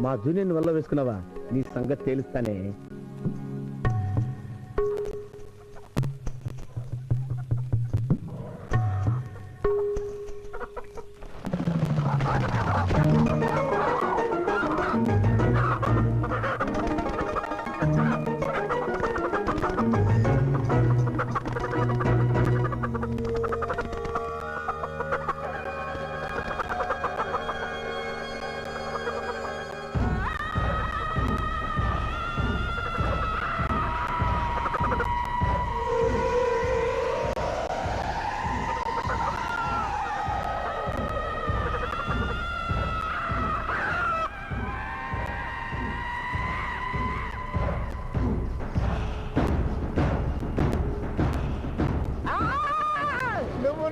మా జూనియర్ వల్ల వేసుకున్నావా? నీ సంగతి తేలుస్తానే.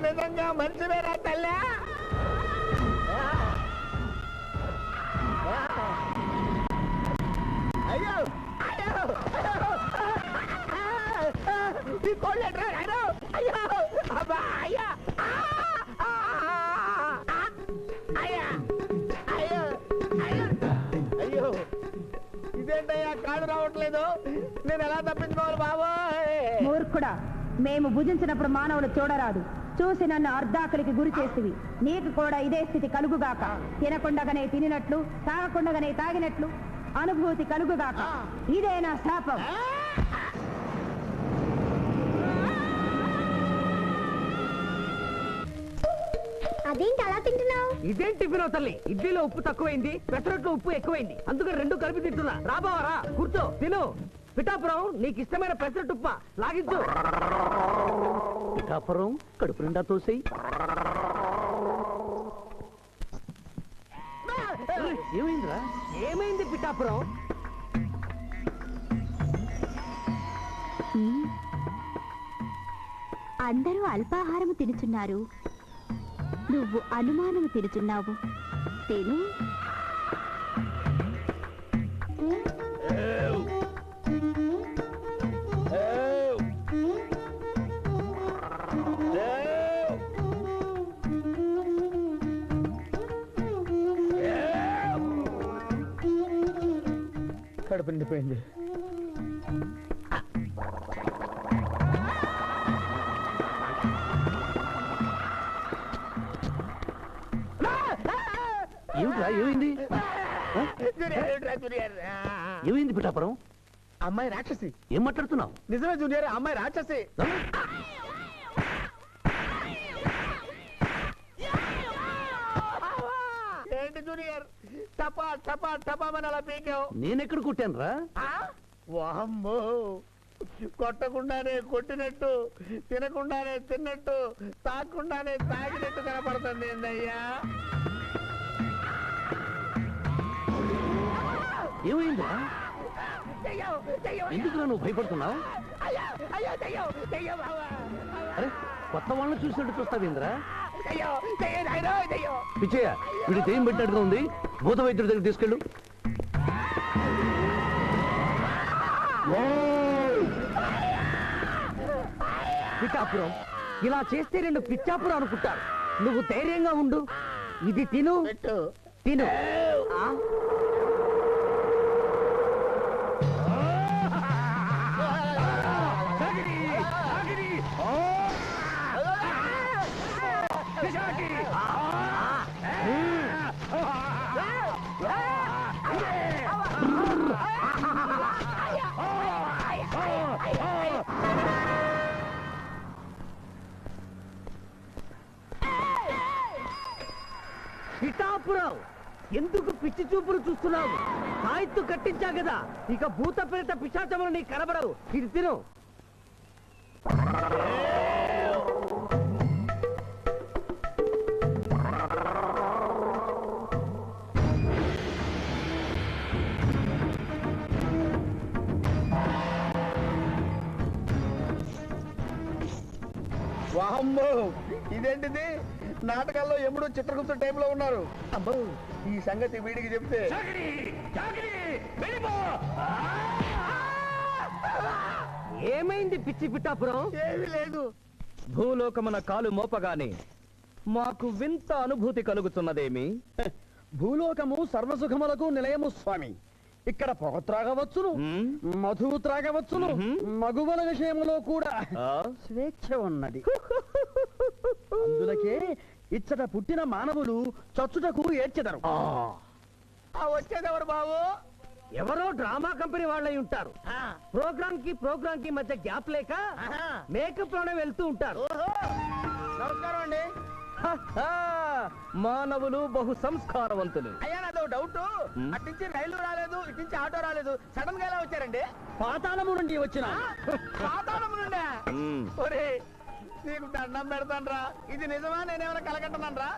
నిజంగా మంచివేరా తల్లి? అయ్యో అయ్యో ఈ కోళ్ళు ఎట్రా నాయనా? అయ్యో అబ్బా అయ్యా. ఇదేంటయ్యా కాళ్ళు రావట్లేదు. నేను ఎలా తప్పించుకోవాలి బాబోయ్? మూర్ఖుడా మేము భుజించినప్పుడు మానవులు చూడరాదు. చూసి నన్ను అర్ధాకలికి గురి చేసివి. నీకు కూడా ఇదే స్థితి కలుగుగాక. తినకుండగానే తినినట్లు తాగకుండగానే తాగినట్లు అనుభూతి కలుగుగాక. ఇదే నా శాపం. అదేంటి అలా తింటున్నావు? ఇదేం టిఫిన్ తల్లి? ఇడ్లీలో ఉప్పు తక్కువైంది పెసరట్లో ఉప్పు ఎక్కువైంది. అందుకని రెండు కలిపి తింటున్నా. రాబావరా కూర్చో. తిను. పిఠాపురం నీకు ఇష్టమైన పెసరట్టు ఉప్మా లాగించు. పిఠాపురం కడుపు నిండా తోసేయి. ఏమైందిరా? ఏమైంది పిఠాపురం? అందరూ అల్పాహారము తినుచున్నారు. నువ్వు అనుమానము తినుచున్నావు. తిను. కడుపు నిండిపోయింది. ఏమిట్రా ఏమైంది? ఏమైంది పిఠాపురం? అమ్మాయి రాక్షసి. ఏం మాట్లాడుతున్నావు? నిజమే జూనియర్ అమ్మాయి రాక్షసి ఏంటి జూనియర్ టపా టపా టపా మన అలా పీకావు. నేనెక్కడ కొట్టాను రా వామ్మో కొట్టకుండానే కొట్టినట్టు తినకుండానే తిన్నట్టు తాగకుండానే తాగినట్టు కనపడుతుంది ఏందయ్యా? ఏమైందా ఎందుకు నువ్వు భయపడుతున్నావు? అయ్యా, అయ్యో, దెయ్యం, దెయ్యం, బావా. అరే కొత్త వాళ్ళని చూసినట్టు చూస్తావేంద్రా. పిచ్చయ్య వీడి దేం పెట్టినట్టుగా ఉంది. భూత వైద్యుడి దగ్గర తీసుకెళ్ళు. పిఠాపురం. ఇలా చేస్తే రెండు పిచ్చాపురం అనుకుంటారు నువ్వు ధైర్యంగా ఉండు. ఇది తిను. తిను. పిఠాపురం ఎందుకు పిచ్చి చూపులు చూస్తున్నావు? సాయిత్తు కట్టించా కదా. ఇక భూత ప్రేత పిశాచములు నీకు కనబడవు. ఇది తిను. ఇదేంటిది? నాటకాల్లో ఎప్పుడు చిత్రగుప్త టైంలో ఉన్నారు. అబ్బో ఈ సంగతి వీడికి చెప్తే ఏమైంది పిచ్చి పిఠాపురం? ఏమీ లేదు. భూలోకమున కాలు మోపగానే మాకు వింత అనుభూతి కలుగుతున్నదేమి? భూలోకము సర్వసుఖములకు నిలయము స్వామి. ఇక్కడ పొగ త్రాగవచ్చును. మధువు త్రాగవచ్చును మగువల విషయంలో కూడా? స్వేచ్ఛ ఉన్నది. అందులకే ఇచ్చట పుట్టిన మానవులు చచ్చుటకు ఏడ్చెదరు. ఆ. వచ్చేదెవరు బాబు? ఎవరో డ్రామా కంపెనీ వాళ్ళై ఉంటారు. ప్రోగ్రామ్కి ప్రోగ్రామ్కి మధ్య గ్యాప్ లేక మేకప్లోనే వెళ్తూ ఉంటారు. నమస్కారం అండి. మానవులు బహు సంస్కారవంతులు అయ్యా నాదో డౌట్. అట్నుంచి రైలు రాలేదు ఇట్నుంచి ఆటో రాలేదు. సడన్గా ఎలా వచ్చారండి? పాతాళము నుండి వచ్చిన. పాతాళము నుండి? నీకు దండం పెడతాను ఇది నిజమా? నేనేమైనా కలగంటున్నాను రా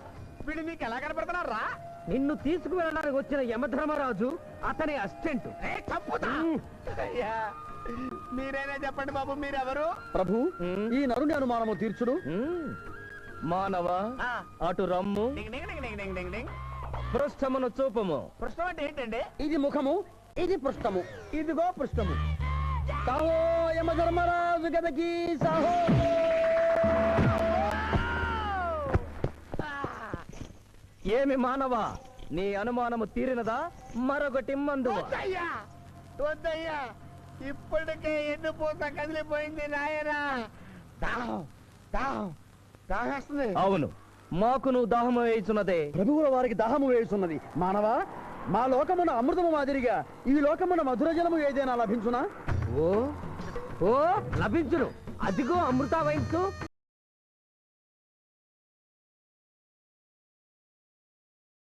వీడు నీకు ఎలా కనపడుతున్నారా రా నిన్ను తీసుకువెళ్ళడానికి వచ్చిన యమధర్మరాజు అతని అసిస్టెంట్. ఏ, చంపుతా! అయ్యా మీరైనా చెప్పండి బాబు మీరెవరు? ప్రభు ఈ నరుని అనుమానము తీర్చుడు మానవ. అటు రమ్ము. పృష్ఠమును చూపము. పృష్ఠం అంటే ఏంటండి? ఇది ముఖము ఇది పృష్ఠము ఇదిగో పృష్ఠము సాహో యమధర్మరాజు గదకి సాహో! ఏమి మానవ? నీ అనుమానము తీరినదా? మరొకటి మందు వద్దయ్యా! వద్దయ్యా! ఇప్పటికే ఎన్ను పూత కదిలిపోయింది నాయనా! దాహం! దాహం! దాహేస్తుంది అవును. మాకు నువ్వు దాహము వేయుచున్నదే. ప్రభువుల వారికి దాహము వేయుచున్నది. మానవ మా లోకమున అమృతము మాదిరిగా ఈ లోకమున మధుర జలము ఏదైనా లభించునా? ఓ ఓ లభించును. అదిగో అమృత వయస్సు